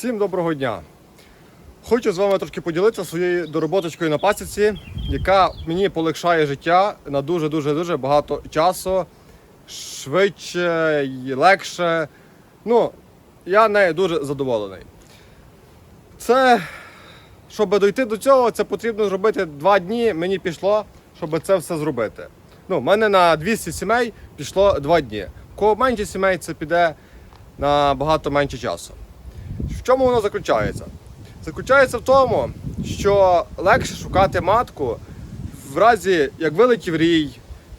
Всім доброго дня! Хочу з вами трошки поділитися своєю дороботочкою на пасіці, яка мені полегшає життя на дуже-дуже дуже багато часу, швидше і легше. Ну, я нею дуже задоволений. Це, щоб дойти до цього, це потрібно зробити два дні. Мені пішло, щоб це все зробити. Ну, в мене на 200 сімей пішло два дні. У Кого менше сімей, це піде на багато менше часу. В чому воно заключається? Заключається в тому, що легше шукати матку в разі, як вилетів рій,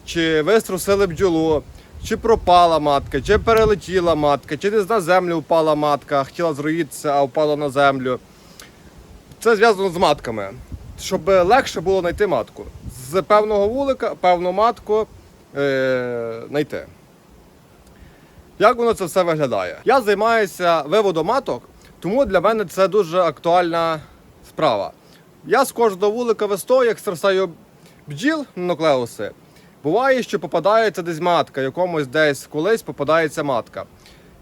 чи виструсили бджолу, чи пропала матка, чи перелетіла матка, чи десь на землю впала матка, хотіла зроїтися, а впала на землю. Це зв'язано з матками. Щоб легше було знайти матку. З певного вулика певну матку е, знайти. Як воно це все виглядає? Я займаюся виводом маток, тому для мене це дуже актуальна справа. Я з кожного вулика вестою, як страсаю бджіл на нуклеуси, буває, що попадається десь матка, якомусь десь колись попадається матка.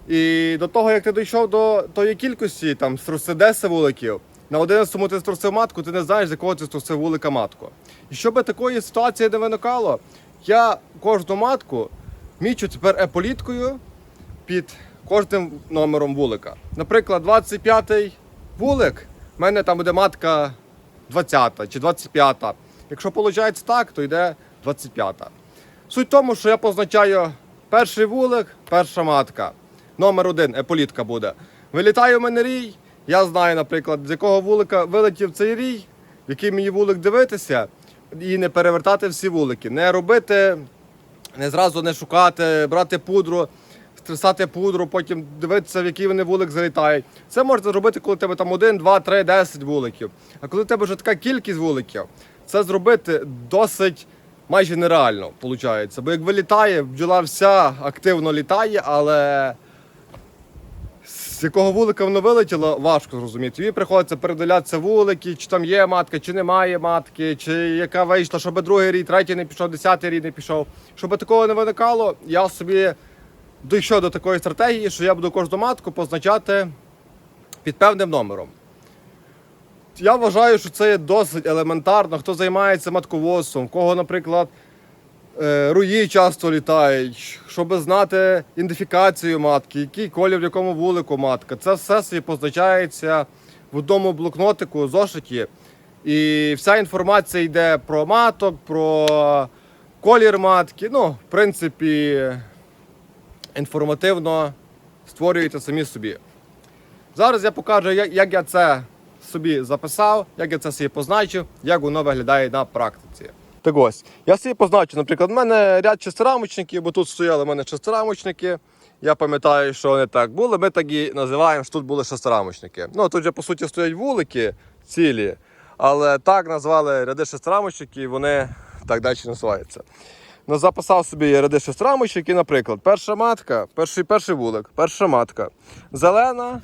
І до того, як ти дійшов до тої кількості, там струси 10 вуликів, на 11-му ти струсив матку, ти не знаєш, з якого ти струсив вулика матку. І щоб такої ситуації не виникало, я кожну матку мічу тепер еполіткою під кожним номером вулика. Наприклад, 25-й вулик, в мене там буде матка 20-та чи 25. Якщо виходить так, то йде 25-та. Суть в тому, що я позначаю перший вулик, перша матка. Номер один, еполітка буде. Вилітає в мене рій. Я знаю, наприклад, з якого вулика вилетів цей рій, який мені вулик дивитися, і не перевертати всі вулики. Не робити, не зразу не шукати, брати пудру, стресати пудру, потім дивитися, в який вони вулик залітають. Це можна зробити, коли тебе там 1, 2, 3, 10 вуликів. А коли у тебе вже така кількість вуликів, це зробити досить майже нереально, виходить. Бо як вилітає, бджола вся активно літає, але з якого вулика воно вилетіло, важко зрозуміти. Тобі приходиться передивлятися вулики, чи там є матка, чи немає матки, чи яка вийшла, щоб другий рій, третій не пішов, десятий рій не пішов. Щоб такого не виникало, я собі дійшов до такої стратегії, що я буду кожну матку позначати під певним номером. Я вважаю, що це є досить елементарно. Хто займається матководством, кого, наприклад, е, руї часто літають, щоб знати ідентифікацію матки, який колір в якому вулику матка. Це все собі позначається в одному блокнотику, зошиті. І вся інформація йде про маток, про колір матки. Ну, в принципі, інформативно створюєте самі собі. Зараз я покажу, як, я це собі записав, як я це собі позначив, як воно виглядає на практиці. Так ось, я собі позначу, наприклад, в мене ряд шестирамочників, бо тут стояли в мене шестирамочники. Я пам'ятаю, що вони так були. Ми так і називаємо, що тут були шестирамочники. Ну, тут же, по суті, стоять вулики цілі, але так назвали ряди шестирамочників, і вони так далі називаються. Записав собі ряди шестирамочники, наприклад, перша матка, перший, перший вулик, перша матка. Зелена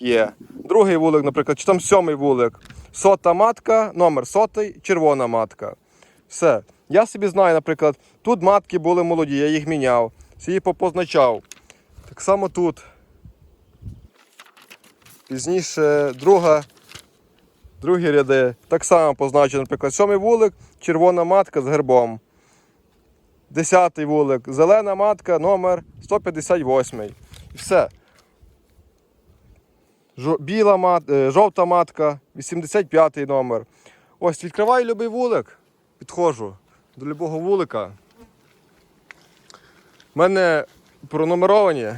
є. Другий вулик, наприклад, чи там сьомий вулик. Сота матка, номер сотий, червона матка. Все. Я собі знаю, наприклад, тут матки були молоді, я їх міняв, їх попозначав. Так само тут. Пізніше друга, другі ряди. Так само позначив, наприклад, сьомий вулик, червона матка з гербом. Десятий вулик, зелена матка, номер 158. І все. Біла мат, е, жовта матка, 85 номер. Ось відкриваю любий вулик, підходжу до любого вулика. У мене пронумеровані.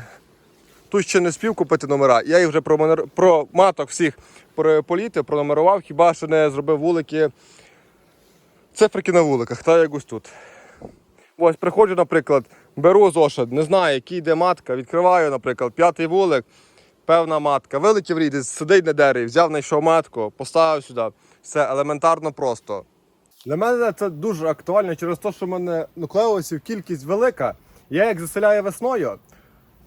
Тут ще не спів купити номера. Я їх вже про, про маток всіх політи пронумерував, хіба що не зробив вулики. Цифрики на вуликах, та як ось тут. Ось приходжу, наприклад, беру зошит, не знаю, який йде матка, відкриваю, наприклад, п'ятий вулик, певна матка. Вилетів рід, сидить на дереві, взяв, знайшов матку, поставив сюди. Все елементарно просто. Для мене це дуже актуально через те, що в мене нуклеусів кількість велика. Я як заселяю весною,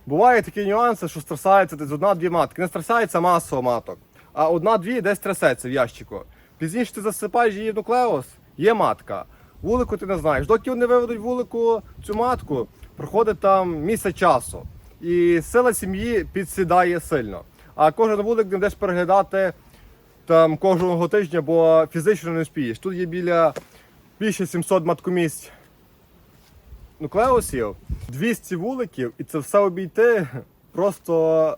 бувають такі нюанси, що стрясається десь одна-дві матки. Не стрясається масово маток, а одна-дві десь трясеться в ящику. Пізніше ти засипаєш її в нуклеус, є матка. Вулику ти не знаєш. Доки вони виведуть вулику цю матку, проходить там місяць часу. І сила сім'ї підсідає сильно. А кожен вулик не будеш переглядати там кожного тижня, бо фізично не успієш. Тут є біля більше 700 маткомісць нуклеусів, 200 вуликів, і це все обійти просто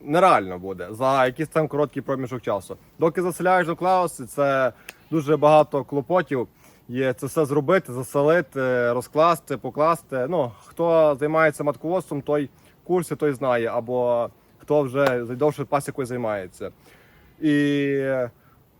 нереально буде за якийсь там короткий проміжок часу. Доки заселяєш нуклеуси, це дуже багато клопотів. Є це все зробити, заселити, розкласти, покласти. Ну, хто займається матководством, той в курсі, той знає, або хто вже довше пасікою займається. І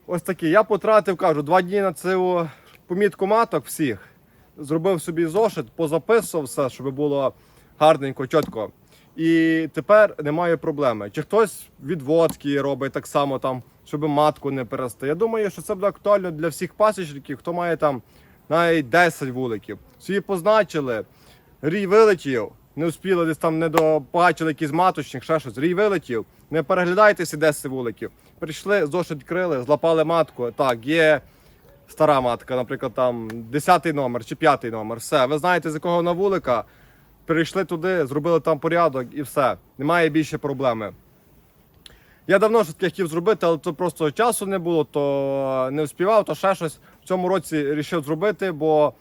ось такі. Я потратив, кажу, два дні на цю помітку маток всіх. Зробив собі зошит, позаписував все, щоб було гарненько, чітко. І тепер немає проблеми. Чи хтось відводки робить так само, там, щоб матку не перести. Я думаю, що це буде актуально для всіх пасічників, хто має там навіть 10 вуликів. Собі позначили, рій вилетів, не успіли десь там не добачили якийсь маточник, ще щось. Рій вилетів. Не переглядайте всі 10 вуликів. Прийшли, зошит відкрили, злапали матку. Так, є стара матка, наприклад, там 10 номер чи 5 номер. Все, ви знаєте, з якого вона вулика. Перейшли туди, зробили там порядок і все. Немає більше проблеми. Я давно щось таке хотів зробити, але то просто часу не було, то не вспівав, то ще щось. В цьому році вирішив зробити, бо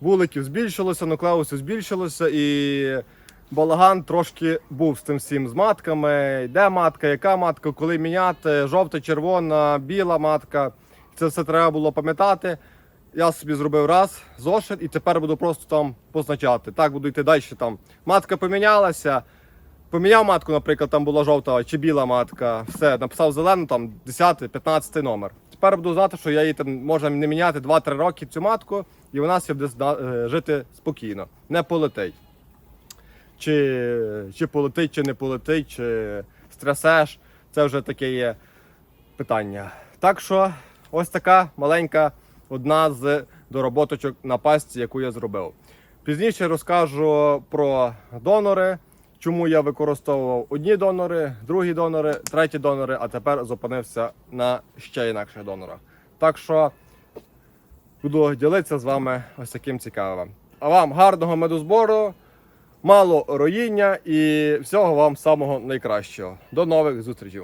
вуликів збільшилося, нуклеусів збільшилося і балаган трошки був з тим всім з матками. Де матка, яка матка, коли міняти, жовта, червона, біла матка. Це все треба було пам'ятати. Я собі зробив раз зошит і тепер буду просто там позначати. Так буду йти далі. Там матка помінялася. Поміняв матку, наприклад, там була жовта чи біла матка. Все, написав зелену, там 10-15 номер. Тепер буду знати, що я її там можна не міняти 2-3 роки цю матку, і вона буде е, жити спокійно, не полетить. Чи, чи полетить, чи не полетить, чи стресеш. Це вже таке є питання. Так що ось така маленька одна з дороботочок на пастці, яку я зробив. Пізніше розкажу про донори, чому я використовував одні донори, другі донори, треті донори, а тепер зупинився на ще інакших донорах. Так що буду ділитися з вами ось таким цікавим. А вам гарного медозбору, мало роїння і всього вам самого найкращого. До нових зустрічей!